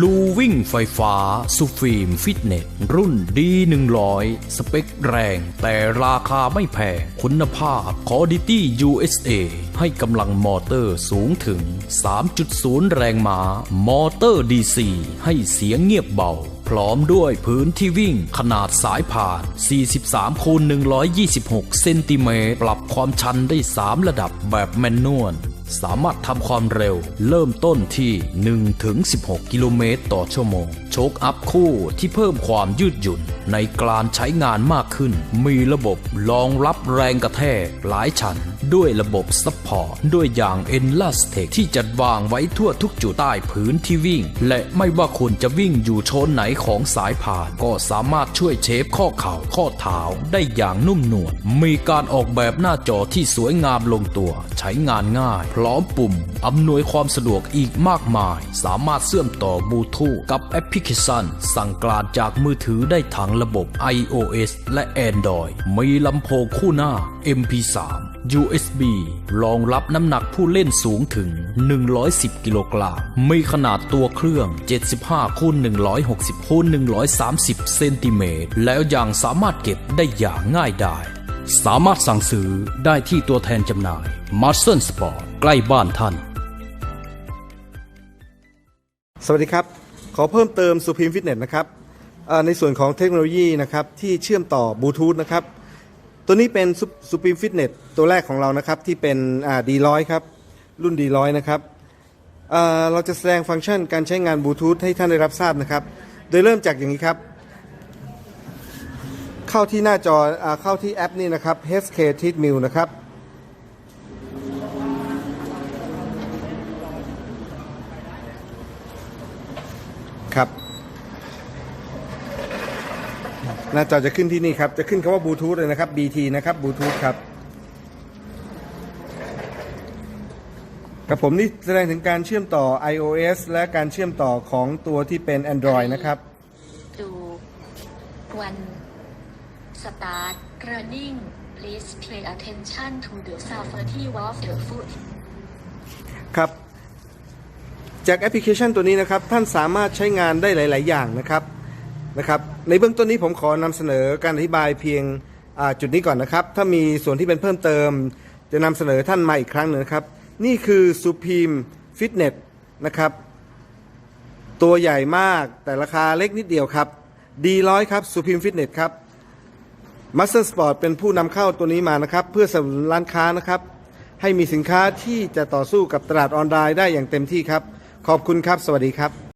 ลูวิ่งไฟฟ้าสุฟิล์มฟิตเนส รุ่น D100 สเปคแรง แต่ราคาไม่แพง คุณภาพ Quality USA ให้กำลังมอเตอร์สูงถึง 3.0 แรงม้า มอเตอร์ DC ให้เสียงเงียบเบา พร้อมด้วยพื้นที่วิ่งขนาดสายผ่าน 43คูณ126 เซนติเมตร ปรับความชันได้ 3 ระดับแบบแมนนวล สามารถทำความเร็ว เริ่มต้นที่1ถึง16 กิโลเมตรต่อชั่วโมง โชคอัพคู่ที่เพิ่มความยืดหยุ่น ในการใช้งานมากขึ้น มีระบบรองรับแรงกระแทกหลายชั้นด้วยระบบซัพพอร์ตด้วยยาง e n l a s t e c ที่จัดวางไว้ทั่วทุกจุดใต้พื้นที่วิ่ง และไม่ว่าคุณจะวิ่งอยู่โชนไหนของสายผ่าน ก็สามารถช่วยเชฟข้อเข่าข้อเท้าได้อย่างนุ่มนวลมีการออกแบบหน้าจอที่สวยงามลงตัว ใช้งานง่าย พร้อมปุ่มอำนวยความสะดวกอีกมากมาย สามารถเชื่อมต่อบลูทูธกับแอปพลิเคชัน สั่งการจากมือถือได้ทั้งระบบ iOS และ Android มีลำโพงคู่หน้า MP3 USB รองรับน้ำหนักผู้เล่นสูงถึง 110 กิโลกรัม มีขนาดตัวเครื่อง 75คูณ160คูณ130 เซนติเมตร แล้วยังสามารถเก็บได้อย่างง่ายดายสามารถสั่งซื้อได้ที่ตัวแทนจำหน่าย m a r s o n Sport ใกล้บ้านท่าน สวัสดีครับ ขอเพิ่มเติม Supreme Fitness นะครับ ในส่วนของเทคโนโลยีนะครับที่เชื่อมต่อบลูทูธนะครับตัวนี้เป็น Sup- Supreme Fitness ตัวแรกของเรานะครับที่เป็นอ่า D100 ครับรุ่น D100 นะครับเเราจะแสดงฟังก์ชันการใช้งานบลูทูธให้ท่านได้รับทราบนะครับ โดยเริ่มจากอย่างนี้ครับ เข้าที่หน้าจออเข้าที่แอปนี่นะครับ HK Treadmill นะครับครับ หน้าจอจะขึ้นที่นี่ครับ จะขึ้นคำว่าบลูทูธเลยนะครับ BT นะครับบลูทูธครับกับผมนี่แสดงถึงการเชื่อมต่อ iOS และการเชื่อมต่อของตัวที่เป็น Android นะครับ ดูวันสตาร์ท running please pay attention to the safety of the foot ครับ จากแอปพลิเคชันตัวนี้นะครับ ท่านสามารถใช้งานได้หลาย ๆ อย่างนะครับ นะครับในเบื้องต้นนี้ผมขอนำเสนอการอธิบายเพียงจุดนี้ก่อนนะครับ ถ้ามีส่วนที่เป็นเพิ่มเติม จะนำเสนอท่านมาอีกครั้งหนึ่งนะครับ นี่คือ Supreme Fitness นะครับ ตัวใหญ่มากแต่ราคาเล็กนิดเดียวครับ D100 ครับ Supreme Fitness ครับ Master Sport เป็นผู้นำเข้าตัวนี้มานะครับ เพื่อสนับสนุนร้านค้านะครับ ให้มีสินค้าที่จะต่อสู้กับตลาดออนไลน์ได้อย่างเต็มที่ครับ ขอบคุณครับ สวัสดีครับ